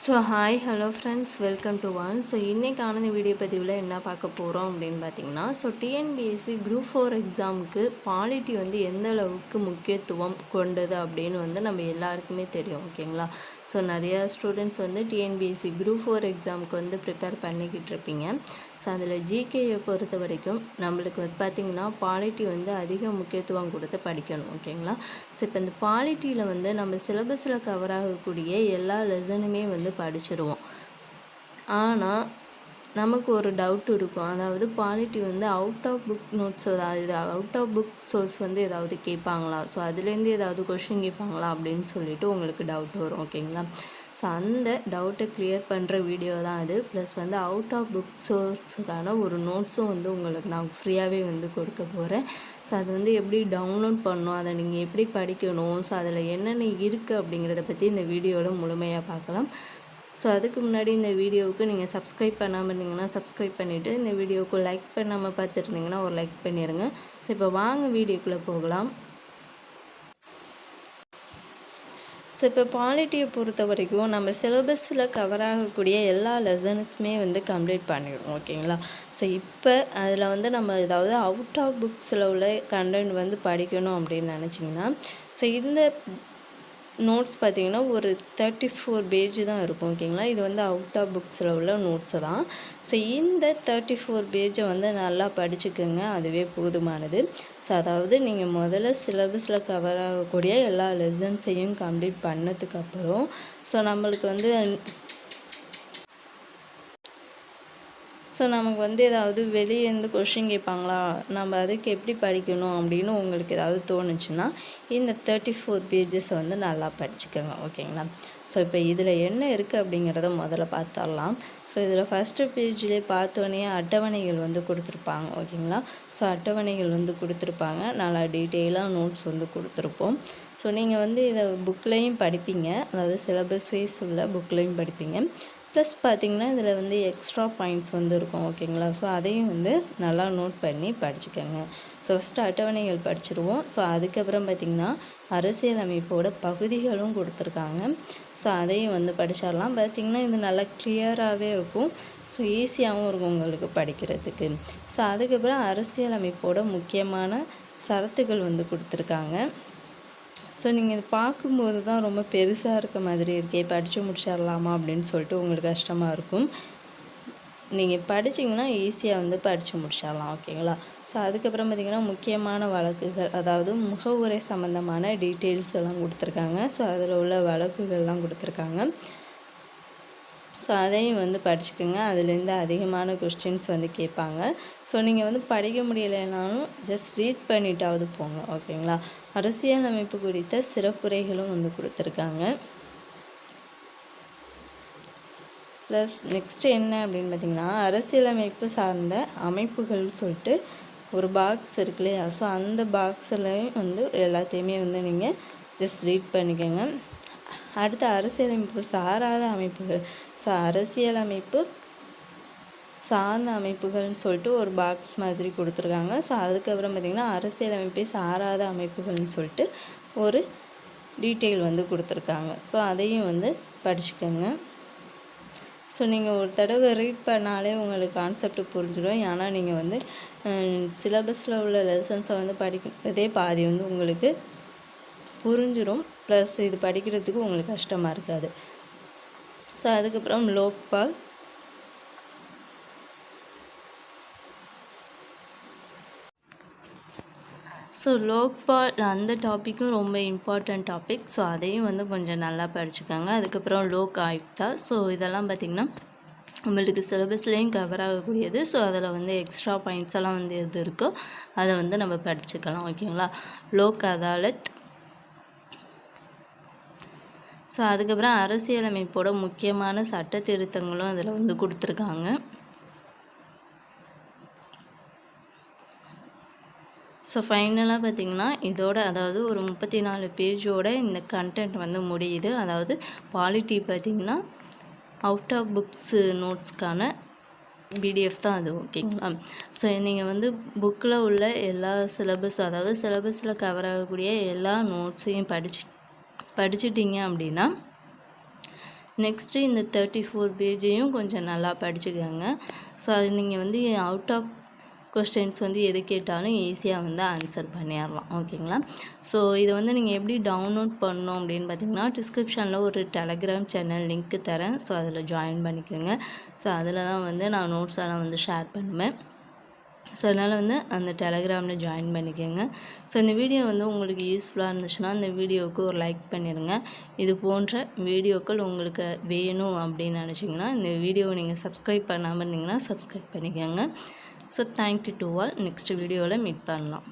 So hi hello friends welcome to one so இன்றைக்கான இந்த video பதிவில் என்ன பார்க்க போகிறோம் அப்படின்னு பார்த்தீங்கன்னா ஸோ டிஎன்பிஎஸ்சி குரூப் ஃபோர் எக்ஸாமுக்கு பாலிட்டி வந்து எந்த அளவுக்கு முக்கியத்துவம் கொண்டது அப்படின்னு வந்து நம்ம எல்லாருக்குமே தெரியும் ஓகேங்களா ஸோ நிறையா ஸ்டூடெண்ட்ஸ் வந்து டிஎன்பிஎஸ்சி குரூப் ஃபோர் எக்ஸாமுக்கு வந்து ப்ரிப்பேர் பண்ணிக்கிட்டு இருப்பீங்க. ஸோ அதில் ஜிகேயை பொறுத்த வரைக்கும் நம்மளுக்கு வந்து பார்த்திங்கன்னா பாலிட்டி வந்து அதிக முக்கியத்துவம் கொடுத்து படிக்கணும் ஓகேங்களா ஸோ இப்போ இந்த பாலிட்டியில் வந்து நம்ம சிலபஸில் கவர் ஆகக்கூடிய எல்லா லெசனுமே வந்து படிச்சிருவோம். ஆனால் நமக்கு ஒரு டவுட் இருக்கும். அதாவது பாலிட்டி வந்து அவுட் ஆஃப் புக் நோட்ஸ் அதாவது அவுட் ஆஃப் புக் சோர்ஸ் வந்து ஏதாவது கேட்பாங்களா? ஸோ அதுலேருந்து ஏதாவது கொஷின் கேட்பாங்களா? அப்படின்னு சொல்லிட்டு உங்களுக்கு டவுட் வரும் ஓகேங்களா ஸோ அந்த டவுட்டை கிளியர் பண்ணுற வீடியோ தான் அது. ப்ளஸ் வந்து அவுட் ஆஃப் புக் சோர்ஸுக்கான ஒரு நோட்ஸும் வந்து உங்களுக்கு நான் ஃப்ரீயாகவே வந்து கொடுக்க போகிறேன் ஸோ அது வந்து எப்படி டவுன்லோட் பண்ணணும்? அதை நீங்கள் எப்படி படிக்கணும்? ஸோ அதில் என்னென்ன இருக்குது அப்படிங்கிறத பற்றி இந்த வீடியோவில் முழுமையாக பார்க்கலாம். ஸோ அதுக்கு முன்னாடி இந்த வீடியோவுக்கு நீங்கள் சப்ஸ்கிரைப் பண்ணாமல் இருந்தீங்கன்னா சப்ஸ்கிரைப் பண்ணிவிட்டு இந்த வீடியோவுக்கு லைக் பண்ணாமல் பார்த்துருந்தீங்கன்னா ஒரு லைக் பண்ணிடுங்க ஸோ இப்போ வாங்க வீடியோக்குள்ளே போகலாம். ஸோ இப்போ பாலிட்டியை பொறுத்த வரைக்கும் நம்ம சிலபஸில் கவர் ஆகக்கூடிய எல்லா லெசன்ஸுமே வந்து கம்ப்ளீட் பண்ணிடுவோம் ஓகேங்களா? ஸோ இப்போ அதில் வந்து நம்ம ஏதாவது அவுட் ஆஃப் புக்ஸில் உள்ள கண்டென்ட் வந்து படிக்கணும் அப்படின்னு நினச்சிங்கன்னா ஸோ இந்த நோட்ஸ் பார்த்தீங்கன்னா ஒரு தேர்ட்டி ஃபோர் பேஜ் தான் இருக்கும் ஓகேங்களா? இது வந்து அவுட் ஆஃப் புக்ஸில் உள்ள நோட்ஸு தான். ஸோ இந்த தேர்ட்டி ஃபோர் பேஜை வந்து நல்லா படிச்சுக்கோங்க. அதுவே போதுமானது. ஸோ அதாவது நீங்கள் முதல்ல சிலபஸில் கவர் ஆகக்கூடிய எல்லா லெசன்ஸையும் கம்ப்ளீட் பண்ணதுக்கப்புறம் ஸோ நம்மளுக்கு வந்து ஸோ நமக்கு வந்து ஏதாவது வெளியேருந்து கொஷின் கேட்பாங்களா? நம்ம அதுக்கு எப்படி படிக்கணும் அப்படின்னு உங்களுக்கு ஏதாவது தோணுச்சுன்னா இந்த தேர்ட்டி ஃபோர் பேஜஸ் வந்து நல்லா படிச்சுக்கோங்க ஓகேங்களா ஸோ இப்போ இதில் என்ன இருக்குது அப்படிங்கிறத முதல்ல பார்த்துடலாம். ஸோ இதில் ஃபஸ்ட்டு பேஜ்லேயே பார்த்தோன்னே அட்டவணைகள் வந்து கொடுத்துருப்பாங்க ஓகேங்களா ஸோ அட்டவணைகள் வந்து கொடுத்துருப்பாங்க. நல்லா டீட்டெயிலாக நோட்ஸ் வந்து கொடுத்துருப்போம். ஸோ நீங்கள் வந்து இதை புக்லேயும் படிப்பீங்க. அதாவது சிலபஸ் வைஸ் உள்ள புக்லேயும் படிப்பீங்க. ப்ளஸ் பார்த்திங்கன்னா இதில் வந்து எக்ஸ்ட்ரா பாயிண்ட்ஸ் வந்து இருக்கும் ஓகேங்களா? ஸோ அதையும் வந்து நல்லா நோட் பண்ணி படிச்சுக்கோங்க. ஸோ ஃபஸ்ட்டு அட்டவணைகள் படிச்சிருவோம். ஸோ அதுக்கப்புறம் பார்த்திங்கன்னா அரசியலமைப்போட பகுதிகளும் கொடுத்துருக்காங்க. ஸோ அதையும் வந்து படிச்சிடலாம். பார்த்திங்கன்னா இது நல்லா கிளியராகவே இருக்கும். ஸோ ஈஸியாகவும் இருக்கும் உங்களுக்கு படிக்கிறதுக்கு. ஸோ அதுக்கப்புறம் அரசியலமைப்போட முக்கியமான சரத்துகள் வந்து கொடுத்துருக்காங்க. ஸோ நீங்கள் இது பார்க்கும்போது தான் ரொம்ப பெருசாக இருக்க மாதிரி இருக்கே. படித்து முடிச்சிடலாமா அப்படின்னு சொல்லிட்டு உங்களுக்கு கஷ்டமாக இருக்கும். நீங்கள் படிச்சிங்கன்னா ஈஸியாக வந்து படித்து முடிச்சிடலாம் ஓகேங்களா? ஸோ அதுக்கப்புறம் பார்த்திங்கன்னா முக்கியமான வழக்குகள் அதாவது முகவுரை சம்மந்தமான டீட்டெயில்ஸ் எல்லாம் கொடுத்துருக்காங்க. ஸோ அதில் உள்ள வழக்குகள்லாம் கொடுத்துருக்காங்க. ஸோ அதையும் வந்து படிச்சுக்கோங்க. அதுலேருந்து அதிகமான கொஸ்டின்ஸ் வந்து கேட்பாங்க. ஸோ நீங்கள் வந்து படிக்க முடியலைனாலும் ஜஸ்ட் ரீட் பண்ணிட்டாவது போங்க ஓகேங்களா? அரசியல் அமைப்பு குறித்த சிறப்புரைகளும் வந்து கொடுத்துருக்காங்க. ப்ளஸ் நெக்ஸ்ட் என்ன அப்படின்னு பார்த்தீங்கன்னா அரசியலமைப்பு சார்ந்த அமைப்புகள்னு சொல்லிட்டு ஒரு பாக்ஸ் இருக்கு இல்லையா ஸோ அந்த பாக்ஸ்லையும் வந்து எல்லாத்தையுமே வந்து நீங்கள் ஜஸ்ட் ரீட் பண்ணிக்கோங்க. அடுத்து அரசியலமைப்பு சாராத அமைப்புகள். ஸோ அரசியலமைப்பு சார்ந்த அமைப்புகள்னு சொல்லிட்டு ஒரு பாக்ஸ் மாதிரி கொடுத்துருக்காங்க. ஸோ அதுக்கப்புறம் பார்த்திங்கன்னா அரசியலமைப்பை சாராத அமைப்புகள்னு சொல்லிட்டு ஒரு டீட்டெயில் வந்து கொடுத்துருக்காங்க. ஸோ அதையும் வந்து படிச்சுக்கோங்க. ஸோ நீங்கள் ஒரு தடவை ரீட் பண்ணாலே உங்களுக்கு கான்செப்ட் புரிஞ்சிடும். ஏன்னா நீங்கள் வந்து சிலபஸில் உள்ள லெசன்ஸை வந்து படிக்கிறதே பாதி வந்து உங்களுக்கு புரிஞ்சிடும் ப்ளஸ் இது படிக்கிறதுக்கு உங்களுக்கு கஷ்டமாக இருக்காது. ஸோ அதுக்கப்புறம் லோக்பால். ஸோ லோக்பால் அந்த டாப்பிக்கும் ரொம்ப இம்பார்ட்டண்ட் டாபிக் ஸோ அதையும் வந்து கொஞ்சம் நல்லா படிச்சுக்கோங்க. அதுக்கப்புறம் லோக் ஆயுக்தா ஸோ இதெல்லாம் பார்த்திங்கன்னா நம்மளுக்கு சிலபஸ்லேயும் கவர் ஆகக்கூடியது. ஸோ அதில் வந்து எக்ஸ்ட்ரா பாயிண்ட்ஸ் எல்லாம் வந்து எது இருக்கோ அதை வந்து நம்ம படிச்சுக்கலாம் ஓகேங்களா? லோக் அதாலத். ஸோ அதுக்கப்புறம் அரசியலமைப்போட முக்கியமான சட்ட திருத்தங்களும் அதில் வந்து கொடுத்துருக்காங்க. ஸோ ஃபைனலாக பார்த்திங்கன்னா இதோட அதாவது ஒரு முப்பத்தி நாலு பேஜோட இந்த கண்டென்ட் வந்து முடியுது. அதாவது பாலிட்டி பார்த்திங்கன்னா அவுட் ஆஃப் புக்ஸு நோட்ஸ்க்கான பிடிஎஃப் தான் அது ஓகேங்களா ஸோ நீங்கள் வந்து புக்கில் உள்ள எல்லா சிலபஸ் அதாவது சிலபஸில் கவர் ஆகக்கூடிய எல்லா நோட்ஸையும் படிச்சு படிச்சிட்டிங்க அப்படின்னா நெக்ஸ்ட்டு இந்த தேர்ட்டி ஃபோர் பேஜையும் கொஞ்சம் நல்லா படிச்சுக்கோங்க. ஸோ அது நீங்கள் வந்து அவுட் ஆஃப் கொஸ்டின்ஸ் வந்து எது கேட்டாலும் ஈஸியாக வந்து ஆன்சர் பண்ணிடலாம். ஓகேங்களா ஸோ இதை வந்து நீங்கள் எப்படி டவுன்லோட் பண்ணணும் அப்படின்னு பார்த்தீங்கன்னா டிஸ்கிரிப்ஷனில் ஒரு டெலகிராம் சேனல் லிங்க்கு தரேன். ஸோ அதில் ஜாயின் பண்ணிக்கோங்க. ஸோ அதில் தான் வந்து நான் நோட்ஸ் எல்லாம் வந்து ஷேர் பண்ணுவேன். ஸோ அதனால் வந்து அந்த டெலகிராமில் ஜாயின் பண்ணிக்கோங்க. ஸோ இந்த வீடியோ வந்து உங்களுக்கு யூஸ்ஃபுல்லாக இருந்துச்சுன்னா அந்த வீடியோவுக்கு ஒரு லைக் பண்ணிடுங்க. இது போன்ற வீடியோக்கள் உங்களுக்கு வேணும் அப்படின்னு நினச்சிங்கன்னா இந்த வீடியோவை நீங்கள் சப்ஸ்கிரைப் பண்ணாமல் இருந்தீங்கன்னா சப்ஸ்கிரைப் பண்ணிக்கோங்க. So thank you to all next வீடியோவில் மீட் பண்ணலாம்.